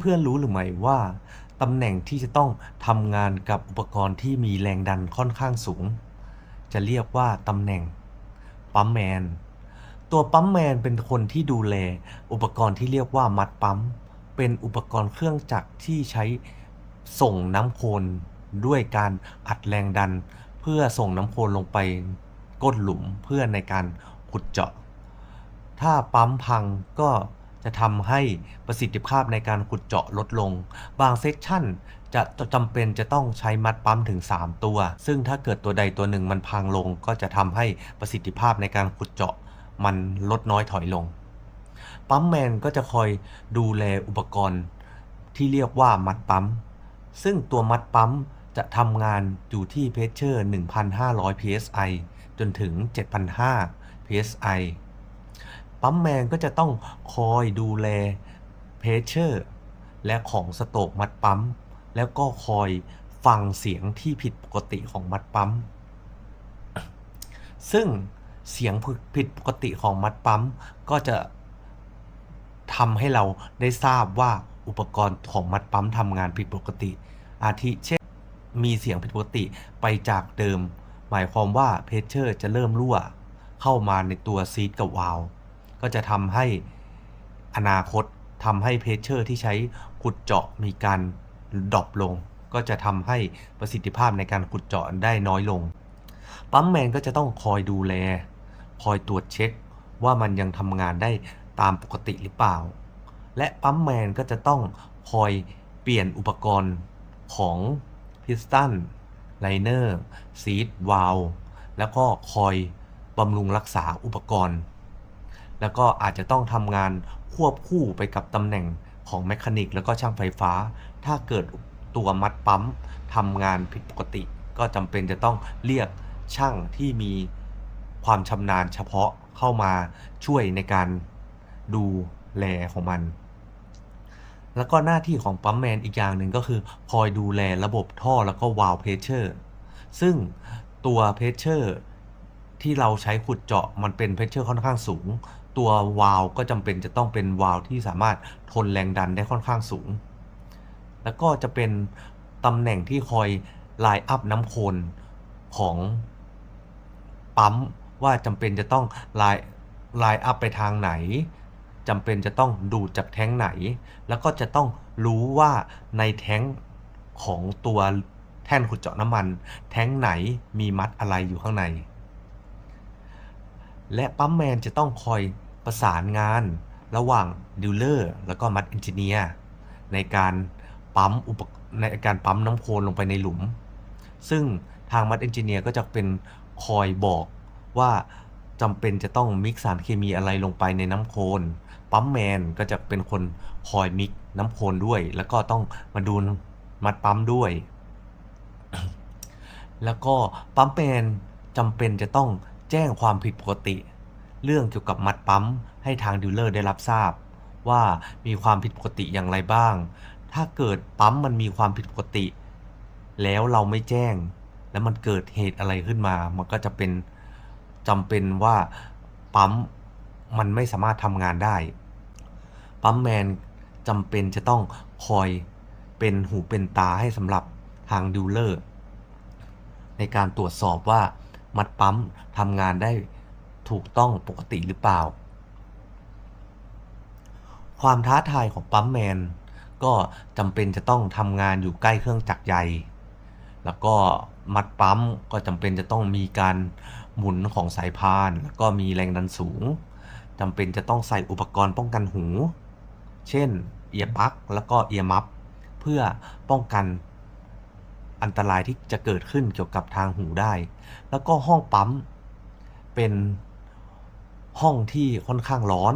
เพื่อนๆรู้หรือไม่ว่าตำแหน่งที่จะต้องทำงานกับอุปกรณ์ที่มีแรงดันค่อนข้างสูง จะเรียกว่าตำแหน่งปั๊มแมน ตัวปั๊มแมนเป็นคนที่ดูแล อุปกรณ์ที่เรียกว่ามัดปั๊ม เป็นอุปกรณ์เครื่องจักรที่ใช้ส่งน้ำโคลนด้วยการอัดแรงดัน เพื่อส่งน้ำโคลนลงไปก้นหลุมเพื่อในการขุดเจาะ ถ้าปั๊มพังก็ จะทำให้ประสิทธิภาพในการขุดเจาะลดลง บางเซสชั่นจะจำเป็นจะต้องใช้มัดปั๊มถึง 3 ตัว ซึ่งถ้าเกิดตัวใดตัวหนึ่งมันพังลง ก็จะทำให้ประสิทธิภาพในการขุดเจาะมันลดน้อยถอยลง ปั๊มแมนก็จะคอยดูแลอุปกรณ์ที่เรียกว่ามัดปั๊ม ซึ่งตัวมัดปั๊มจะทำงานอยู่ที่เพชเชอร์ 1,500 psi จนถึง 7,500 psi ปั๊มแมนก็จะต้องคอยดูแลเพชเชอร์และของสโตกมัดปั๊ม แล้วก็คอยฟังเสียงที่ผิดปกติของมัดปั๊ม ซึ่งเสียงผิดปกติของมัดปั๊ม ก็จะทำให้เราได้ทราบว่าอุปกรณ์ของมัดปั๊มทำงานผิดปกติ อาทิเช่นมีเสียงผิดปกติไปจากเดิม หมายความว่าเพชเชอร์จะเริ่มรั่ว เข้ามาในตัวซีดกับวาล์ว ก็จะทำให้อนาคตทำให้เพชเชอร์ที่ใช้ขุดเจาะมีการดรอปลง ก็จะทำให้ประสิทธิภาพในการขุดเจาะได้น้อยลง ปั๊มแมนก็จะต้องคอยดูแล คอยตรวจเช็คว่ามันยังทำงานได้ตามปกติหรือเปล่า และปั๊มแมนก็จะต้องคอยเปลี่ยนอุปกรณ์ของพิสตันไลเนอร์ซีดวาลแล้วก็คอยบำรุงรักษาอุปกรณ์ แล้วก็อาจจะต้องทำงานควบคู่ไปกับตำแหน่งของแมคานิกแล้วก็ช่างไฟฟ้า ถ้าเกิดตัวมัดปั๊มทำงานผิดปกติ ก็จำเป็นจะต้องเรียกช่างที่มีความชำนาญเฉพาะเข้ามาช่วยในการดูแลของมัน แล้วก็หน้าที่ของปั๊มแมนอีกอย่างหนึ่งก็คือ คอยดูแลระบบท่อแล้วก็วาล์วเพชเชอร์ ซึ่งตัวเพชเชอร์ที่เราใช้ขุดเจาะมันเป็นเพชเชอร์ค่อนข้างสูง ตัววาล์วก็จำเป็นจะต้องเป็นวาล์วที่สามารถทนแรงดันได้ค่อนข้างสูง แล้วก็จะเป็นตำแหน่งที่คอยไลน์อัพน้ำโคลนของปั๊มว่าจำเป็นจะต้องไลน์ไลน์อัพไปทางไหนจำเป็นจะต้องดูดจากแท้งไหน แล้วก็จะต้องรู้ว่าในแท้งของตัวแท่นขุดเจาะน้ำมัน แท้งไหนมีมัดอะไรอยู่ข้างใน และปั๊มแมนจะต้องคอย ประสานงานระหว่างดิลเลอร์แล้วก็มัดเอนจิเนียร์ในการปั๊มอุปในการปั๊มน้ำโคลนลงไปในหลุม ซึ่งทางมัดเอนจิเนียร์ก็จะเป็นคอยบอกว่าจำเป็นจะต้องมิกสารเคมีอะไรลงไปในน้ำโคลนปั๊มแมนก็จะเป็นคนคอยมิกน้ำโคลนด้วย แล้วก็ต้องมาดูมัดปั๊มด้วย แล้วก็ปั๊มแมนจำเป็นจะต้องแจ้งความผิดปกติ เรื่องเกี่ยวกับมัดปั๊ม ให้ทางดีลเลอร์ได้รับทราบ ว่ามีความผิดปกติอย่างไรบ้าง ถ้าเกิดปั๊มมันมีความผิดปกติ แล้วเราไม่แจ้ง แล้วมันเกิดเหตุอะไรขึ้นมา มันก็จะเป็นจำเป็นว่าปั๊มมันไม่สามารถทำงานได้ ปั๊มแมนจำเป็นจะต้องคอยเป็นหูเป็นตาให้สำหรับทางดีลเลอร์ในการตรวจสอบว่ามัดปั๊มทำงานได้ ถูกต้องปกติหรือเปล่า ความท้าทายของปั๊มแมน ก็จำเป็นจะต้องทำงานอยู่ใกล้เครื่องจักรใหญ่ แล้วก็มัดปั๊มก็จำเป็นจะต้องมีการหมุนของสายพาน แล้วก็มีแรงดันสูงจำเป็นจะต้องใส่อุปกรณ์ป้องกันหู เช่น เอียร์ปักแล้วก็เอียร์มัฟเพื่อป้องกันอันตรายที่จะเกิดขึ้นเกี่ยวกับทางหูได้ แล้วก็ห้องปั๊มเป็น ห้องที่ค่อนข้างร้อน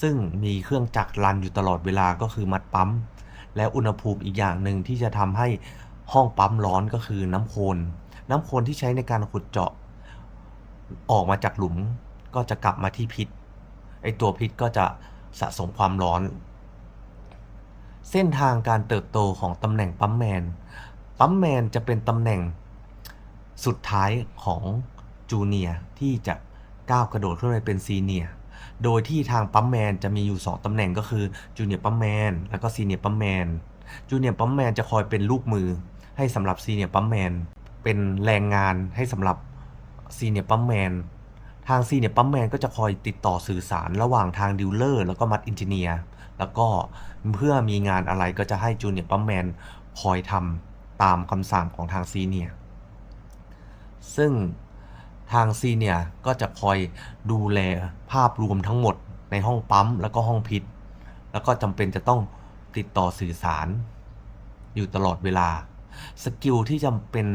ซึ่งมีเครื่องจักรรันอยู่ตลอดเวลาก็คือมัดปั๊ม และอุณหภูมิอีกอย่างหนึ่งที่จะทำให้ห้องปั๊มร้อนก็คือน้ำโคลนน้ำโคลนที่ใช้ในการขุดเจาะ ออกมาจากหลุมก็จะกลับมาที่พิษไอตัวพิษก็จะสะสมความร้อน เส้นทางการเติบโตของตำแหน่งปั๊มแมน ปั๊มแมนจะเป็นตำแหน่งสุดท้ายของจูเนียที่จะ ก้าวกระโดดขึ้นไปเป็นซีเนียโดยที่ทางปั๊มแมนจะมีอยู่ 2ตำแหน่งก็คือจูเนียร์ปั๊มแมนแล้วก็ซีเนียร์ปั๊มแมนจูเนียร์ปั๊มแมนจะคอยเป็นลูกมือ ให้สำหรับซีเนียร์ปั๊มแมนเป็นแรงงานให้สำหรับซีเนียร์ปั๊มแมนทางซีเนียร์ปั๊มแมนก็จะคอยติดต่อสื่อสารระหว่างทางดิวเลอร์แล้วก็มัดอินจิเนียร์แล้วก็เพื่อมีงานอะไรก็จะให้จูเนียร์ปั๊มแมนคอยทำตามคำสั่งของทางซีเนียร์ซึ่ง ทางซีเนียก็จะคอยดูแลภาพรวมทั้งหมดในห้องปั๊มแล้วก็ห้องพิษ แล้วก็จำเป็นจะต้องติดต่อสื่อสาร อยู่ตลอดเวลา สกิลที่จำเป็น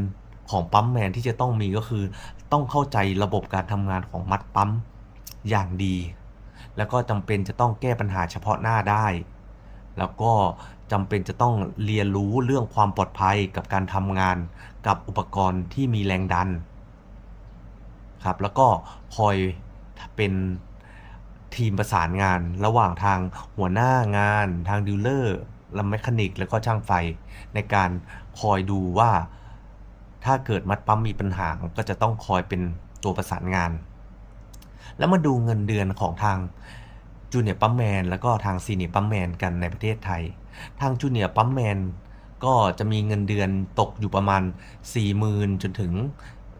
ของปั๊มแมนที่จะต้องมีก็คือ ต้องเข้าใจระบบการทำงานของมัดปั๊มอย่างดี แล้วก็จำเป็นจะต้องแก้ปัญหาเฉพาะหน้าได้ แล้วก็จำเป็นจะต้องเรียนรู้เรื่องความปลอดภัยกับการทำงานกับอุปกรณ์ที่มีแรงดัน ครับแล้วก็คอยเป็นทีมประสานงานระหว่างทางหัวหน้างานทางดีลเลอร์และแมคานิก แล้วก็ช่างไฟในการคอยดูว่าถ้าเกิดมัดปั๊มมีปัญหาก็จะต้องคอยเป็นตัวประสานงาน แล้วมาดูเงินเดือนของทางจูเนียร์ปั๊มแมนแล้วก็ทางซีเนียร์ปั๊มแมนกันในประเทศไทย ทางจูเนียร์ปั๊มแมนก็จะมีเงินเดือนตกอยู่ประมาณ 40,000 จนถึง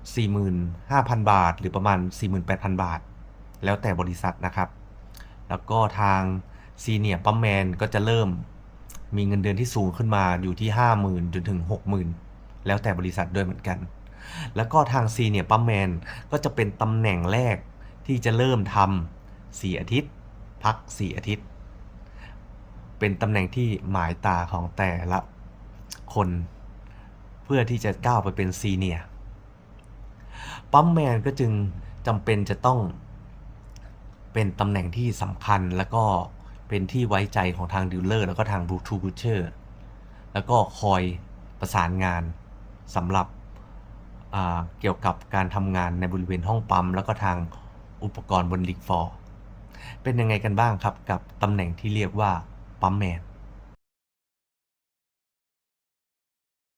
45,000 บาท หรือประมาณ 48,000 บาท แล้วแต่บริษัทนะครับ แล้วก็ทางซีเนียร์ปั๊มแมนก็จะเริ่มมีเงินเดือนที่สูงขึ้นมาอยู่ที่ 50,000จนถึง 60,000 แล้วแต่บริษัทด้วยเหมือนกัน แล้วก็ทางซีเนียร์ปั๊มแมนก็จะเป็นตำแหน่งแรกที่จะเริ่มทำ4อาทิตย์ พัก 4 อาทิตย์ เป็นตำแหน่งที่หมายตาของแต่ละคน เพื่อที่จะก้าวไปเป็นซีเนียร์ ปั๊มแมนก็จึงจำเป็นจะต้องเป็นตำแหน่งที่สำคัญแล้วก็เป็นที่ไว้ใจของทางดีลเลอร์แล้วก็ทางบูทูบูเชอร์แล้วก็คอยประสานงานสำหรับเกี่ยวกับการทำงานในบริเวณห้องปั๊ม แล้วก็ทางอุปกรณ์บนลิกฟอร์เป็นยังไงกันบ้างครับกับตำแหน่งที่เรียกว่าปั๊มแมน